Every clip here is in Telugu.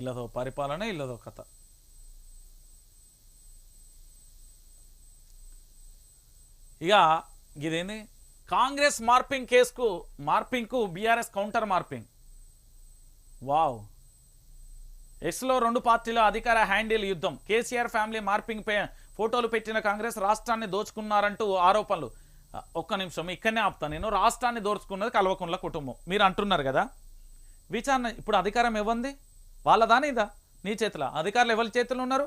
ఇల్లదో పరిపాలన ఇల్లదో కథ. ఇక ఇదేంది? కాంగ్రెస్ మార్పింగ్ కేసుకు మార్పింగ్కు బీఆర్ఎస్ కౌంటర్ మార్పింగ్. వావ్. ఎక్స్లో రెండు పార్టీల అధికార హ్యాండిల్ యుద్ధం. కేసీఆర్ ఫ్యామిలీ మార్పింగ్ ఫోటోలు పెట్టిన కాంగ్రెస్ రాష్ట్రాన్ని దోచుకున్నారంటూ ఆరోపణలు. ఒక్క నిమిషం ఇక్కడనే ఆపుతాను నేను. రాష్ట్రాన్ని దోచుకున్నది కల్వకుండ్ల కుటుంబం. మీరు అంటున్నారు కదా? విచారణ ఇప్పుడు అధికారం ఇవ్వండి వాళ్ళదా నీదా నీ చేతిలో. అధికారులు ఎవరి చేతిలో ఉన్నారు?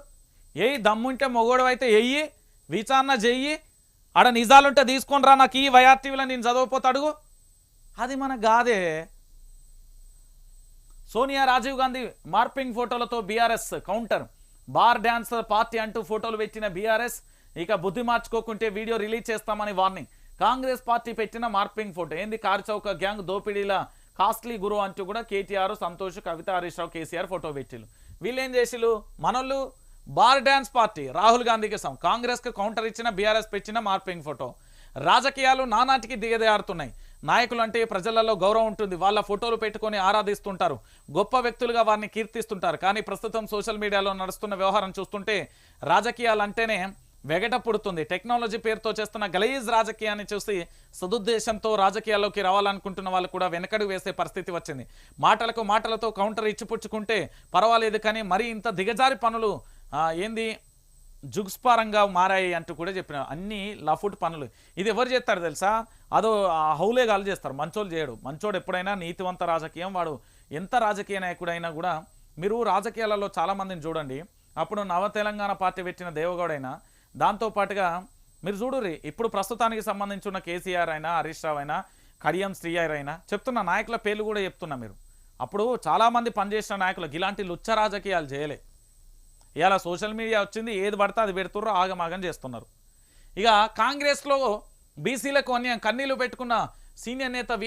ఏయి దమ్ముంటే మొగోడు అయితే ఎయ్యి విచారణ చెయ్యి ఆడ నిజాలుంటే తీసుకొని రా నాకు ఈ వైఆర్టీవీలో నేను చదవపోతే అడుగు. అది మన గాదే. సోనియా రాజీవ్ గాంధీ మార్పింగ్ ఫోటోలతో BRS counter. Bar dance party అంటూ ఫోటోలు పెట్టిన బీఆర్ఎస్ ఇక బుద్ధి మార్చుకోకుంటే వీడియో రిలీజ్ చేస్తామని వార్నింగ్. కాంగ్రెస్ పార్టీ పెట్టిన మార్పింగ్ ఫోటో. ఏంది కార్చౌక గ్యాంగ్ దోపిడీల కాస్ట్లీ గురు అంటూ కూడా కేటీఆర్ సంతోష్ కవిత హరీష్ రావు కేసీఆర్ ఫోటో పెట్టిళ్ళు వీళ్ళు ఏం చేసిళ్ళు మనోళ్ళు బార్ డ్యాన్స్ పార్టీ రాహుల్ గాంధీకి సం కాంగ్రెస్కి కౌంటర్ ఇచ్చిన బీఆర్ఎస్ పెట్టిన మార్పింగ్ ఫోటో. రాజకీయాలు నానాటికి దిగజారుతున్నాయి నాయకులు అంటే ప్రజలలో గౌరవం ఉంటుంది. వాళ్ళ ఫోటోలు పెట్టుకొని ఆరాధిస్తుంటారు. గొప్ప వ్యక్తులుగా వారిని కీర్తిస్తుంటారు. కానీ ప్రస్తుతం సోషల్ మీడియాలో నడుస్తున్న వ్యవహారం చూస్తుంటే రాజకీయాలు అంటేనే వెగట పుడుతుంది. టెక్నాలజీ పేరుతో చేస్తున్న గలీజ్ రాజకీయాన్ని చూసి సదుద్దేశంతో రాజకీయాల్లోకి రావాలనుకుంటున్న వాళ్ళు కూడా వెనకడు వేసే పరిస్థితి వచ్చింది. మాటలకు మాటలతో కౌంటర్ ఇచ్చిపుచ్చుకుంటే పర్వాలేదు కానీ మరీ ఇంత దిగజారి పనులు ఏంది? జుగ్స్పారంగా మారాయి అంటూ కూడా చెప్పిన అన్ని లఫుట్ పనులు. ఇది ఎవరు చేస్తారు తెలుసా? అదో ఆ హౌలే గాలు చేస్తారు. మంచోళ్ళు చేయడు. మంచోడు ఎప్పుడైనా నీతివంత రాజకీయం. వాడు ఎంత రాజకీయ నాయకుడైనా కూడా మీరు రాజకీయాలలో చాలామందిని చూడండి. అప్పుడు నవ తెలంగాణ పార్టీ పెట్టిన దేవగౌడైనా దాంతోపాటుగా మీరు చూడుర్రి ఇప్పుడు ప్రస్తుతానికి సంబంధించిన కేసీఆర్ అయినా హరీష్ రావు అయినా కడియం శ్రీఆర్ అయినా చెప్తున్న నాయకుల పేర్లు కూడా చెప్తున్నా మీరు. అప్పుడు చాలామంది పనిచేసిన నాయకులకు ఇలాంటి లుచ్చ రాజకీయాలు చేయలే. ఇలా సోషల్ మీడియా వచ్చింది ఏది పడితే అది పెడుతుర్రో ఆగమాగం చేస్తున్నారు. ఇక కాంగ్రెస్లో బీసీలకు అన్యాయం కన్నీళ్ళు పెట్టుకున్న సీనియర్ నేత వి